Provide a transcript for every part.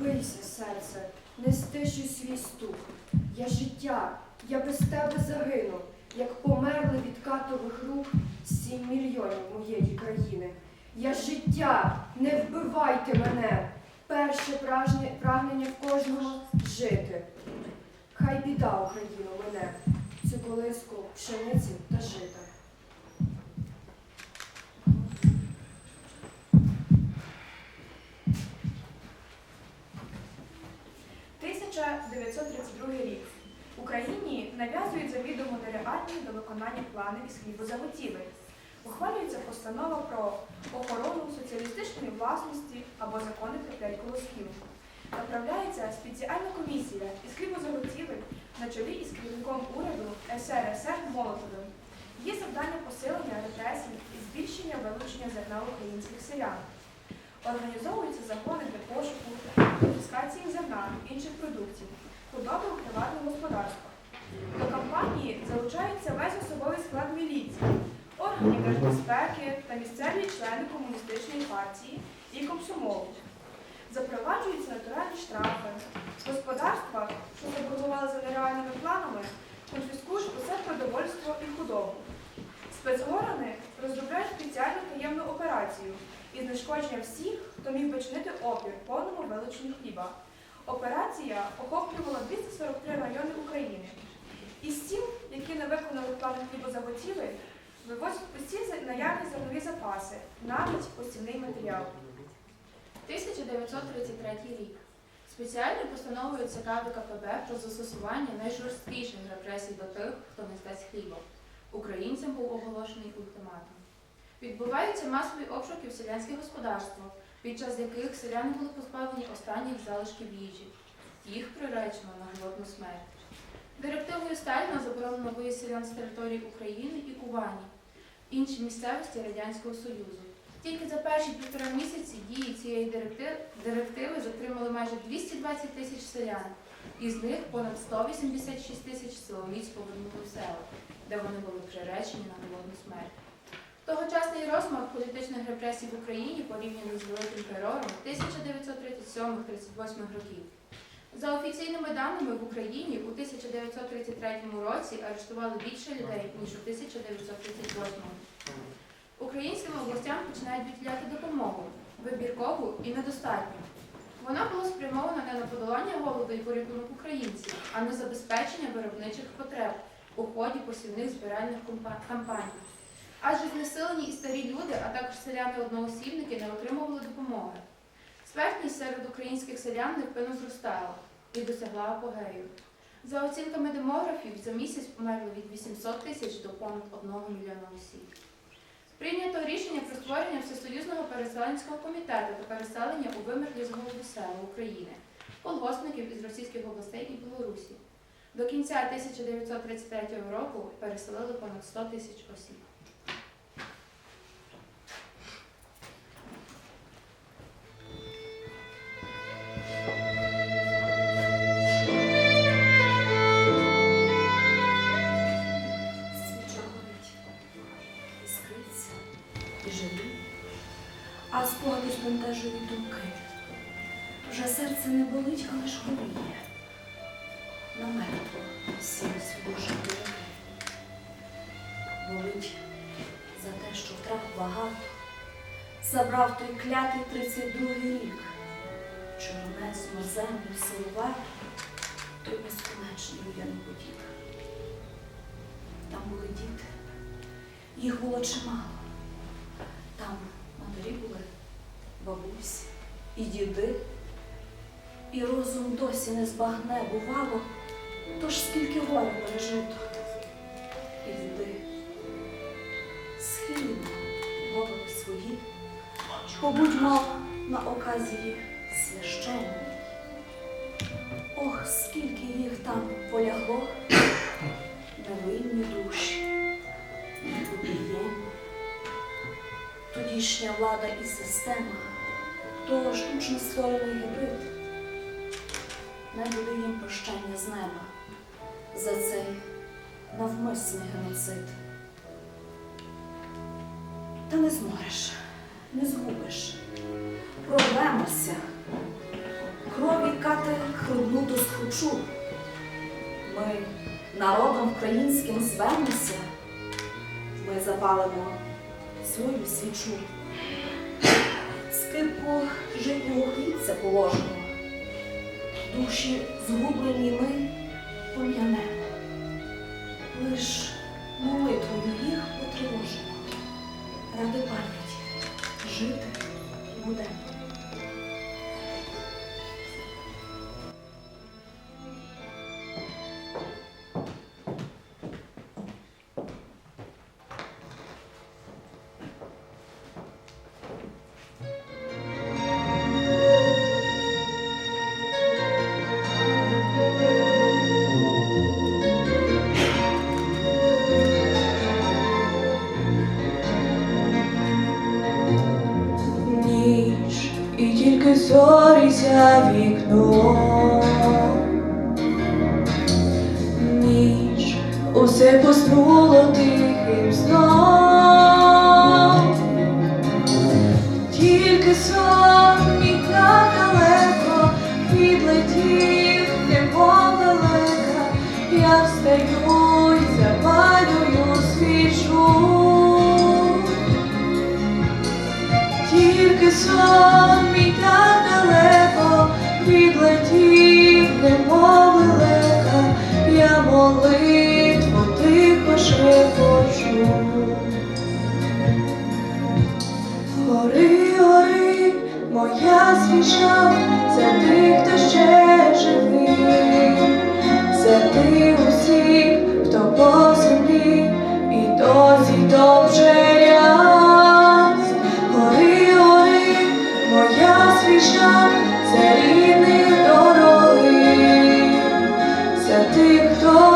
бийся, серце, не стишуй свій стук. Я життя, я без тебе загину, як померли від катових рук сім мільйонів моєї країни. Я життя, не вбивайте мене. Перше прагнення в кожного жити. Хай біда Україну мене, цю колиску пшениці та жита. – 1932 рік. Україні нав'язують завідомо нереальні до виконання плани із хлібозаготівель. Ухвалюється постанова про охорону соціалістичної власності або закони про п'ять колосків. Направляється спеціальна комісія із хлібозаготівель на чолі із керівником уряду СРСР Молотовим. Є завдання посилення репресій і збільшення вилучення зерна українських селян. Організовуються загони для пошуку, конфіскації зерна інших продуктів, худоби у приватних господарствах. До кампанії залучається весь особовий склад міліції, органів держбезпеки та місцеві члени комуністичної партії і комсомолу. Запроваджуються натуральні штрафи. Господарства, що заборгували за нереальними планами, конфіскують усе продовольство і худобу. Спецгорони розробляють спеціальну таємну операцію із знешкодження всіх, хто міг би чинити опір повному вилученню хліба. Операція охоплювала 243 райони України. Із сіл, які не виконали плани хлібозаготівель, вивозять усі наявні зернові запаси, навіть посівний матеріал. 1933 рік. Спеціальною постановою ЦК ВКПБ про застосування найжорсткіших репресій до тих, хто не здасть хліба. Українцям був оголошений ультиматум. Відбуваються масові обшуки в селянських господарствах, під час яких селяни були позбавлені останніх залишків їжі. Їх приречено на голодну смерть. Директивою Сталіна заборонено виїзд селян з території України і Кубані, інші місцевості Радянського Союзу. Тільки за перші півтора місяці дії цієї директиви затримали майже 220 тисяч селян, із них понад 186 тисяч силоміць повернули в села, де вони були приречені на голодну смерть. Тогочасний розмах політичних репресій в Україні порівняно з великим терором 1937-38 років. За офіційними даними в Україні у 1933 році арештували більше людей, ніж у 1938. Українським областям починають відділяти допомогу, вибіркову і недостатню. Вона була спрямована не на подолання голоду і порятунок українців, а на забезпечення виробничих потреб у ході посівних збиральних кампаній. Адже знесилені і старі люди, а також селяни-одноосібники не отримували допомоги. Смертність серед українських селян невпинно зростала і досягла апогею. За оцінками демографів, за місяць померли від 800 тисяч до понад 1 мільйона осіб. Прийнято рішення про створення Всесоюзного переселенського комітету та переселення у вимерлі з голоду села України, колгоспників із російських областей і Білорусі. До кінця 1933 року переселили понад 100 тисяч осіб. Спогади думки. Вже серце не болить, але ж горіє. На мертво сіли свіжі дороги. Болить за те, що втрат багато, забрав той клятий 32-й рік. Чорнезну землю силувати, той безконечний людяний потік. Там були діти, їх було чимало. Там матері були, бабусі і діди. І розум досі не збагне бувало, тож скільки горя пережито. І діди схильно голови свої, побудь мав на оказії священні. Ох, скільки їх там полягло невинні душі, убієнні. Тодішня влада і система, то штучно створений гібрид. Не буде їм прощання з неба за цей навмисний геноцид. Та не зможеш, не згубиш, прорвемося, крові кати хруднуту схочу. Ми народом українським звемося, ми запалимо свою свічу скрипку житнього хлібця положено, душі згублені ми пом'яне. зоріся вікно, ніч усе поснуло тихим сном, тільки сон мій так далеко відлетів, немов далека, я встаю і запалюю свічу, тільки сон. поспішав за тих, хто ще живий, за тих усіх, хто по землі, і досі добре ряс. Гори, гори, моя свіча, за рідних дороги, за тих, хто.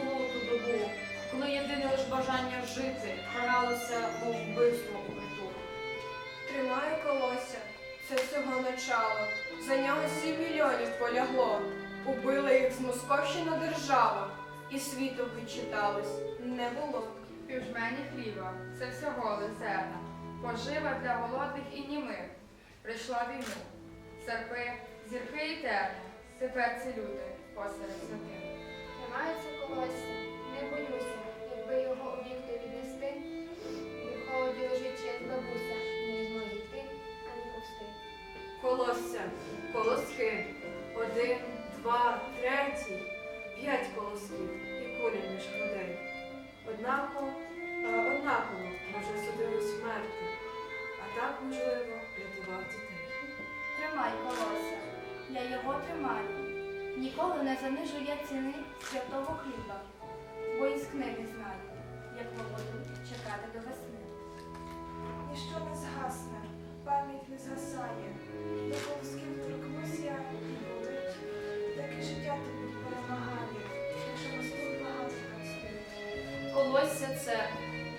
Ту добу, коли єдине лиш бажання жити каралося, мов вбивство у притул. Тримаю колося, це всього начало. За нього сім мільйонів полягло. Убила їх змосковщина держава, і світом відчитались не було. Півжмені хліба, це всього лизерна, пожива для голодних і німих. Прийшла війну, серпи, зірки і терни, тепер ці люди посеред святих. Тримаються колосся, не боюся, якби його у віднести, в холоді лежить чиясь бабуся, не зможе йти, ані повсти. Колосся, колоски. Один, два, третій, п'ять колосків і кулі між грудей. Однаково, однаково може судили смерти, а так, можливо, рятував дітей. Тримай колося, я його тримаю. Ніколи не занижу я ціни святого хліба, бо із книги знаю, як молоду чекати до весни. Ніщо не згасне, пам'ять не згасає. До колосків торкнуся і болить. Таке життя тобі перемагає, якщо нас тут багато простить. Колосся це,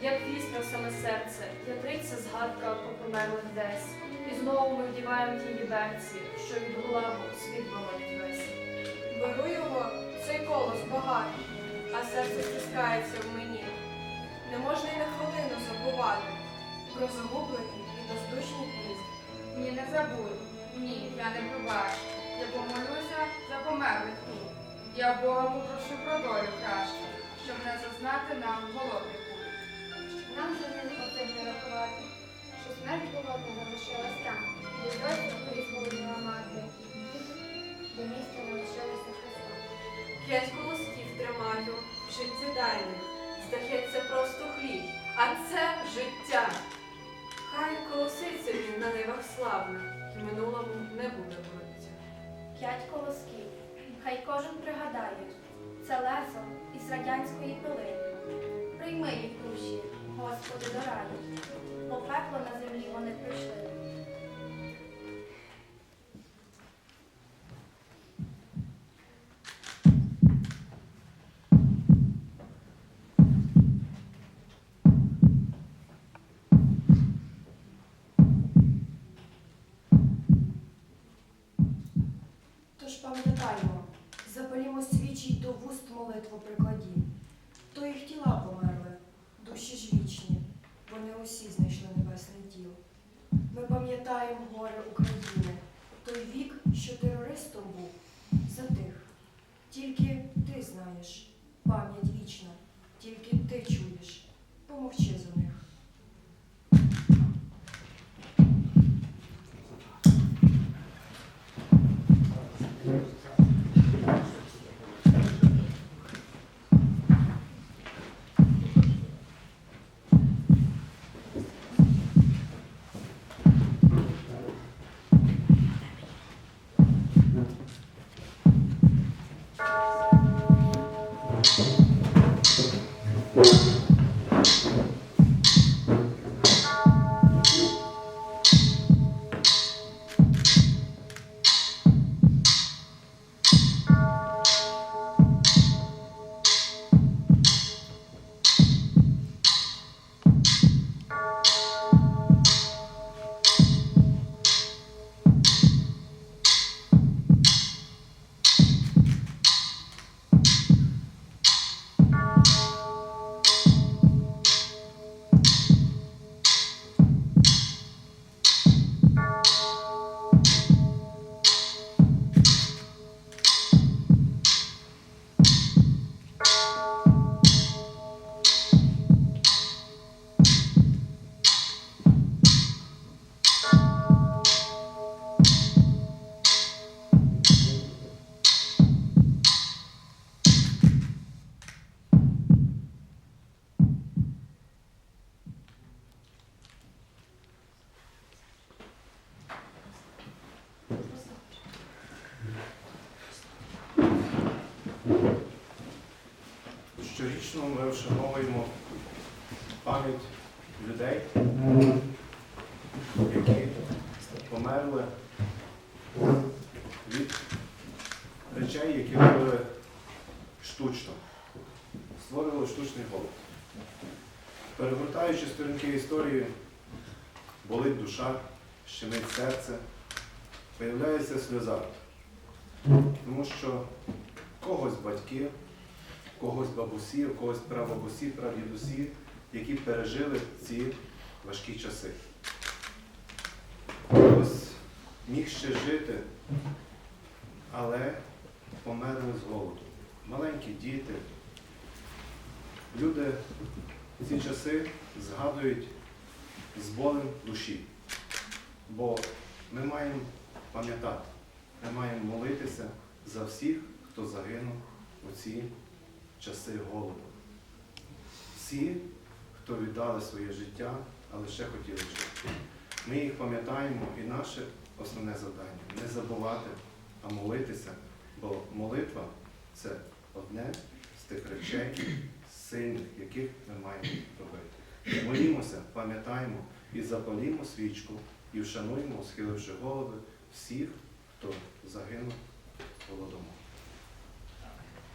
як вісня в саме серце, ятриться згадка про померлих десь. І знову ми вдіваємо ті віберці, що від гулагу світ виводить весь. Беру його, цей колос багатий, а серце стискається в мені. Не можна й на хвилину забувати про загублені і бездушні дні. Ні, не забудь, ні, я не пробачу. Я помолюся за померлих тут. Я Бога попрошу про долю кращу, щоб не зазнати нам голодних пут. Нам же не потрібно рахувати, що смерть голодна залишилась там, і досі колись мати. До місця не лишилося Христа. П'ять колосків тримаю, життєдайних. Здається, просто хліб, а це життя. Хай колоситься він на нивах славних, і минулому не буде вороття. П'ять колосків. Хай кожен пригадає, це лезо із радянської пили. Прийми їх душі, Господи, до раю. Бо пекло на землі вони прийшли. Пам'ятаймо, запалімо свічі до вуст молитву прикладі. То їх тіла померли, душі ж вічні, вони усі знайшли небесний діл. Ми пам'ятаємо горе України, той вік, що терористом був, затих. Тільки ти знаєш, пам'ять вічна, тільки ти чуєш, помовчи за них. Yes. Щорічно ми вшановуємо пам'ять людей, які померли від речей, які робили штучно. Створювали штучний голод. Перегортаючи сторінки історії, болить душа, щемить серце, появляється сльоза. Тому що когось батьки, когось бабусі, у когось прабабусі, прадідусі, які пережили ці важкі часи. Хтось міг ще жити, але померли з голоду. Маленькі діти. Люди в ці часи згадують з болем душі. Бо ми маємо пам'ятати, ми маємо молитися за всіх, хто загинув у ці часи голоду. Всі, хто віддали своє життя, але ще хотіли жити. Ми їх пам'ятаємо і наше основне завдання не забувати, а молитися, бо молитва це одне з тих речей сильних, яких ми маємо робити. Молімося, пам'ятаємо і запалімо свічку, і вшануємо, схиливши голови всіх, хто загинув голодомор.